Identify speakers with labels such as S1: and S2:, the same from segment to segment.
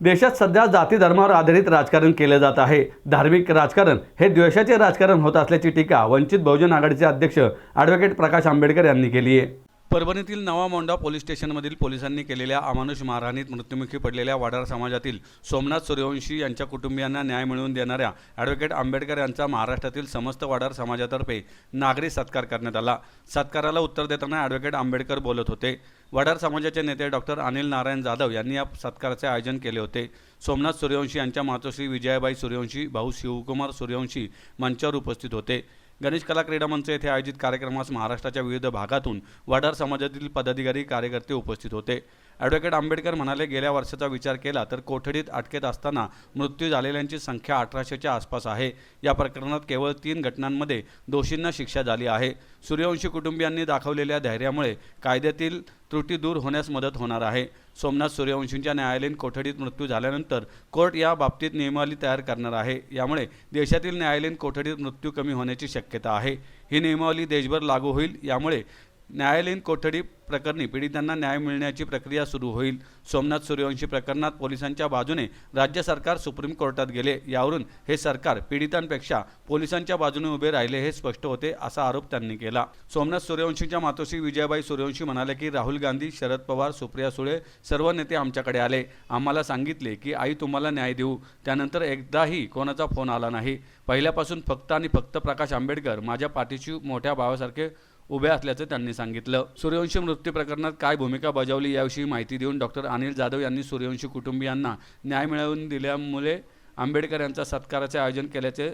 S1: देशात सध्या जाती धर्मावर आधारित राजकारण केलं जात आहे. धार्मिक राजकारण हे द्वेषाचे राजकारण होत असल्याची टीका वंचित बहुजन आघाडीचे अध्यक्ष ॲडव्होकेट प्रकाश आंबेडकर यांनी केली आहे. परभणीतील नवा मोंडा पोलीस स्टेशनमधील पोलिसांनी केलेल्या अमानुष मारहाणीत मृत्युमुखी पडलेल्या वाडार समाजातील सोमनाथ सूर्यवंशी यांच्या कुटुंबियांना न्याय मिळवून देणाऱ्या ॲडव्होकेट आंबेडकर यांचा महाराष्ट्रातील समस्त वाडार समाजातर्फे नागरी सत्कार करण्यात आला. सत्काराला उत्तर देताना ॲडव्होकेट आंबेडकर बोलत होते. वडार समाजाचे नेते डॉक्टर अनिल नारायण जाधव यांनी या सत्काराचे आयोजन केले होते. सोमनाथ सूर्यवंशी यांच्या मातोश्री विजयाबाई सूर्यवंशी भाऊ शिवकुमार सूर्यवंशी मंचावर उपस्थित होते. गणेश कला क्रीडा मंच येथे आयोजित कार्यक्रमास महाराष्ट्राच्या विविध भागातून वडार समाजातील पदाधिकारी कार्यकर्ते उपस्थित होते. ॲडव्होकेट आंबेडकर म्हणाले गेल्या वर्षाचा विचार केला तर कोठडीत अटकेत असताना मृत्यू झालेल्यांची संख्या अठराशेच्या आसपास आहे. या प्रकरणात केवळ तीन घटनांमध्ये दोषींना शिक्षा झाली आहे. सूर्यवंशी कुटुंबियांनी दाखवलेल्या धैर्यामुळे कायद्यातील त्रुटी दूर होण्यास मदत होणार आहे. सोमनाथ सूर्यवंशींच्या न्यायालयीन कोठडीत मृत्यू झाल्यानंतर कोर्ट या बाबतीत नियमावली तयार करणार आहे. यामुळे देशातील न्यायालयीन कोठडीत मृत्यू कमी होण्याची शक्यता आहे. ही नियमावली देशभर लागू होईल. यामुळे न्यायालयीन कोठडी प्रकरणी पीडितांना न्याय मिळण्याची प्रक्रिया सुरू होईल. सोमनाथ सूर्यवंशी प्रकरणात पोलिसांच्या बाजूने राज्य सरकार सुप्रीम कोर्टात गेले. यावरून हे सरकार पीडितांपेक्षा पोलिसांच्या बाजूने उभे राहिले हे स्पष्ट होते असा आरोप त्यांनी केला. सोमनाथ सूर्यवंशीच्या मातोश्री विजयाबाई सूर्यवंशी म्हणाले की राहुल गांधी शरद पवार सुप्रिया सुळे सर्व नेते आमच्याकडे आले. आम्हाला सांगितले की आई तुम्हाला न्याय देऊ. त्यानंतर एकदाही कोणाचा फोन आला नाही. पहिल्यापासून फक्त आणि फक्त प्रकाश आंबेडकर माझ्या पाठीशी मोठ्या भावासारखे उभे असल्याचं त्यांनी सांगितलं. सूर्यवंशी मृत्यू प्रकरणात काय भूमिका बजावली याविषयी माहिती देऊन डॉक्टर अनिल जाधव यांनी सूर्यवंशी कुटुंबियांना न्याय मिळवून दिल्यामुळे आंबेडकर यांच्या सत्काराचे आयोजन केल्याचे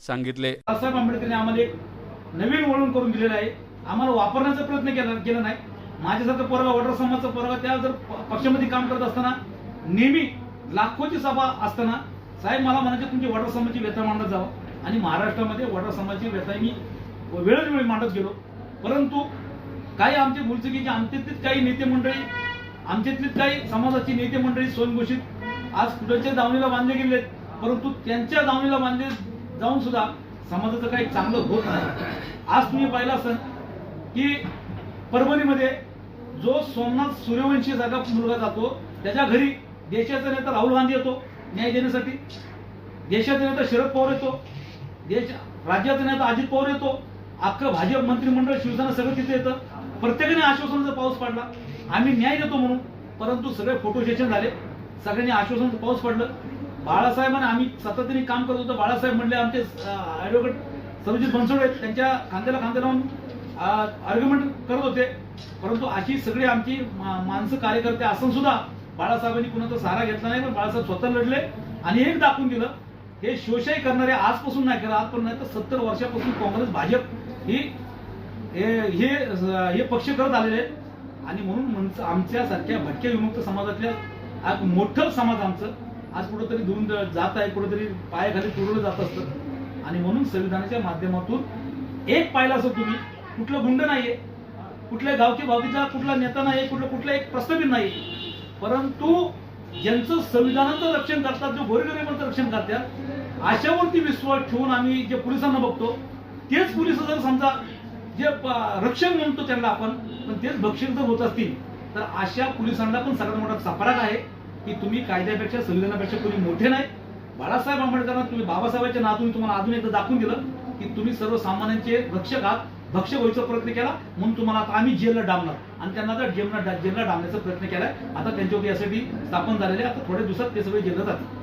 S1: सांगितले.
S2: बाबासाहेब आंबेडकरने आम्हाला एक नवीन वळण करून दिलेलं आहे. आम्हाला वापरण्याचा प्रयत्न केला केला नाही. माझ्यासारखं पोरगा वडर समाजचा पोरगा त्या जर पक्षामध्ये काम करत असताना नेहमी लाखोची सभा असताना साहेब मला म्हणायचे तुमची वडर समाजची व्यथा मांडत जावं. आणि महाराष्ट्रामध्ये वडर समाजाची व्यथा मी वेळोवेळी मांडत गेलो. परंतु काही आमचे भूलचुकीचे आमच्यातलीच काही नेते मंडळी आमच्यातलीच काही समाजाची नेते मंडळी स्वयंघोषित आज कुठच्या दावणीला बांधले गेलेत परंतु त्यांच्या दावणीला बांधले जाऊन सुद्धा समाजाचं काही चांगलं होत नाही. आज तुम्ही पाहिलं असाल की परभणीमध्ये जो सोमनाथ सूर्यवंशी सारखा मुलगा जातो त्याच्या घरी देशाचा नेता राहुल गांधी येतो न्याय देण्यासाठी. देशाचा नेता शरद पवार येतो. देश राज्याचा नेता अजित पवार येतो. अख्खं भाजप मंत्रिमंडळ शिवसेना सगळं तिथे येतं. प्रत्येकाने आश्वासनाचा पाऊस पडला. आम्ही न्याय देतो म्हणून. परंतु सगळे फोटो सेशन झाले. सगळ्यांनी आश्वासनाचं पाऊस पडलं. बाळासाहेबांना आम्ही सातत्याने काम करत होतो. बाळासाहेब म्हणले आमचे ऍडव्होकेट सर्वजित बनसोडे त्यांच्या खांद्याला खांद्या लावून आर्ग्युमेंट करत होते. परंतु अशी सगळी आमची माणसं कार्यकर्ते असून सुद्धा बाळासाहेबांनी कुणाचा सहारा घेतला नाही पण बाळासाहेब स्वतः लढले आणि एक दाखवून दिलं. हे शिवशाही करणारे आजपासून नाही करा आजपर्यंत नाही तर सत्तर वर्षापासून काँग्रेस भाजप ही हे हे पक्ष करत आलेले आहेत. आणि म्हणून आमच्यासारख्या भटक्या विमुक्त समाजातल्या आज मोठं समाज आमचं आज कुठंतरी धुवून जात आहे कुठंतरी पायाखाली तुडवलं जात असतं आणि म्हणून संविधानाच्या माध्यमातून एक पाहिलं असं तुम्ही कुठलं गुंड नाहीये कुठल्या गावकी भावकीचा कुठला नेता नाही कुठलं कुठला एक प्रस्तावित नाही परंतु ज्यांचं संविधानाचं रक्षण करतात जो गोरगरिबांचं रक्षण करतात अशावरती विश्वास ठेवून आम्ही जे पोलिसांना बघतो तेच पोलीस जर समजा जे रक्षक म्हणतो त्यांना आपण पण तेच भक्षक जर होत असतील तर अशा पोलिसांना पण सगळ्यात मोठा सफराक आहे? की तुम्ही कायद्यापेक्षा संविधानापेक्षा कोणी मोठे नाही. बाळासाहेब आंबेडकरांना तुम्ही बाबासाहेबांच्या नातून तुम्हाला अजून एकदा दाखवून दिलं की तुम्ही सर्वसामान्यांचे रक्षक आहात भक्ष व्हायचा प्रयत्न केला म्हणून तुम्हाला आता आम्ही जेलला डांबणार आणि त्यांना आता जेलला जेलला डांबण्याचा प्रयत्न केलाय. आता त्यांच्यावरती यासाठी स्थापन झालेले आता थोड्या दिवसात ते सगळे जेलला जातील.